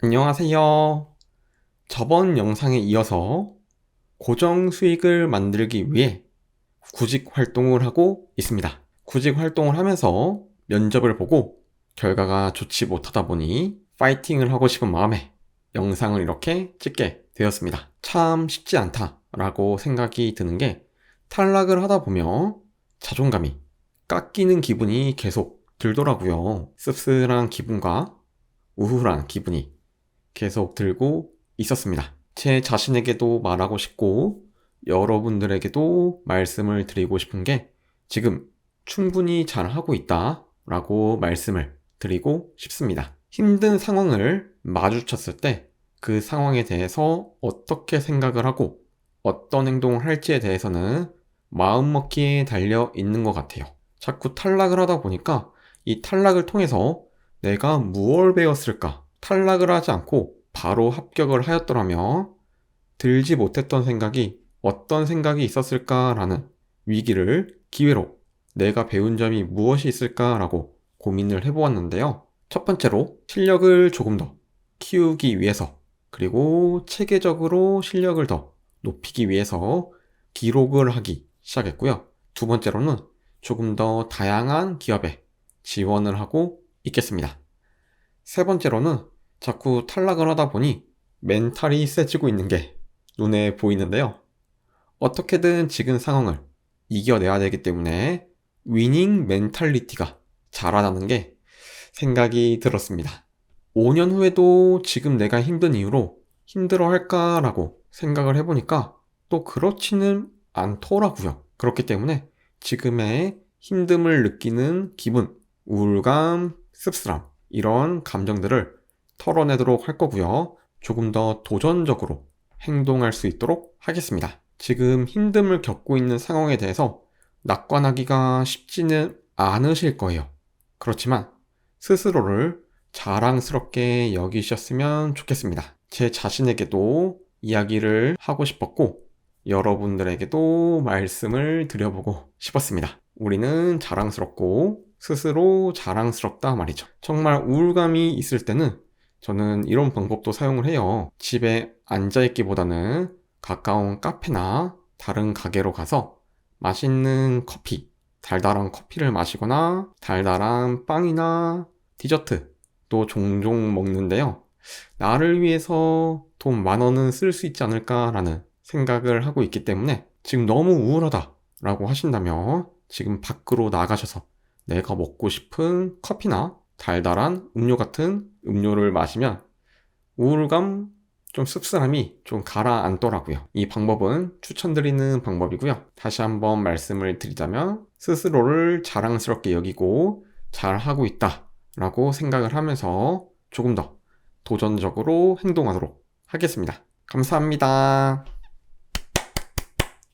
안녕하세요. 저번 영상에 이어서 고정 수익을 만들기 위해 구직 활동을 하고 있습니다. 구직 활동을 하면서 면접을 보고 결과가 좋지 못하다 보니 파이팅을 하고 싶은 마음에 영상을 이렇게 찍게 되었습니다. 참 쉽지 않다라고 생각이 드는 게 탈락을 하다 보면 자존감이 깎이는 기분이 계속 들더라고요. 씁쓸한 기분과 우울한 기분이 계속 들고 있었습니다. 제 자신에게도 말하고 싶고 여러분들에게도 말씀을 드리고 싶은 게 지금 충분히 잘 하고 있다 라고 말씀을 드리고 싶습니다. 힘든 상황을 마주쳤을 때 그 상황에 대해서 어떻게 생각을 하고 어떤 행동을 할지에 대해서는 마음먹기에 달려 있는 것 같아요. 자꾸 탈락을 하다 보니까 이 탈락을 통해서 내가 무엇을 배웠을까? 탈락을 하지 않고 바로 합격을 하였더라면 들지 못했던 생각이 어떤 생각이 있었을까라는 위기를 기회로 내가 배운 점이 무엇이 있을까라고 고민을 해보았는데요. 첫 번째로 실력을 조금 더 키우기 위해서 그리고 체계적으로 실력을 더 높이기 위해서 기록을 하기 시작했고요. 두 번째로는 조금 더 다양한 기업에 지원을 하고 있겠습니다. 세 번째로는 자꾸 탈락을 하다 보니 멘탈이 세지고 있는 게 눈에 보이는데요. 어떻게든 지금 상황을 이겨내야 되기 때문에 위닝 멘탈리티가 자라나는 게 생각이 들었습니다. 5년 후에도 지금 내가 힘든 이유로 힘들어 할까라고 생각을 해보니까 또 그렇지는 않더라고요. 그렇기 때문에 지금의 힘듦을 느끼는 기분, 우울감, 씁쓸함, 이런 감정들을 털어내도록 할 거고요. 조금 더 도전적으로 행동할 수 있도록 하겠습니다. 지금 힘듦을 겪고 있는 상황에 대해서 낙관하기가 쉽지는 않으실 거예요. 그렇지만 스스로를 자랑스럽게 여기셨으면 좋겠습니다. 제 자신에게도 이야기를 하고 싶었고 여러분들에게도 말씀을 드려보고 싶었습니다. 우리는 자랑스럽고 스스로 자랑스럽다 말이죠. 정말 우울감이 있을 때는 저는 이런 방법도 사용을 해요. 집에 앉아있기보다는 가까운 카페나 다른 가게로 가서 맛있는 커피, 달달한 커피를 마시거나 달달한 빵이나 디저트 또 종종 먹는데요. 나를 위해서 돈 만 원은 쓸 수 있지 않을까라는 생각을 하고 있기 때문에 지금 너무 우울하다 라고 하신다면 지금 밖으로 나가셔서 내가 먹고 싶은 커피나 달달한 음료 같은 음료를 마시면 우울감, 좀 씁쓸함이 좀 가라앉더라고요. 이 방법은 추천드리는 방법이고요. 다시 한번 말씀을 드리자면 스스로를 자랑스럽게 여기고 잘 하고 있다 라고 생각을 하면서 조금 더 도전적으로 행동하도록 하겠습니다. 감사합니다.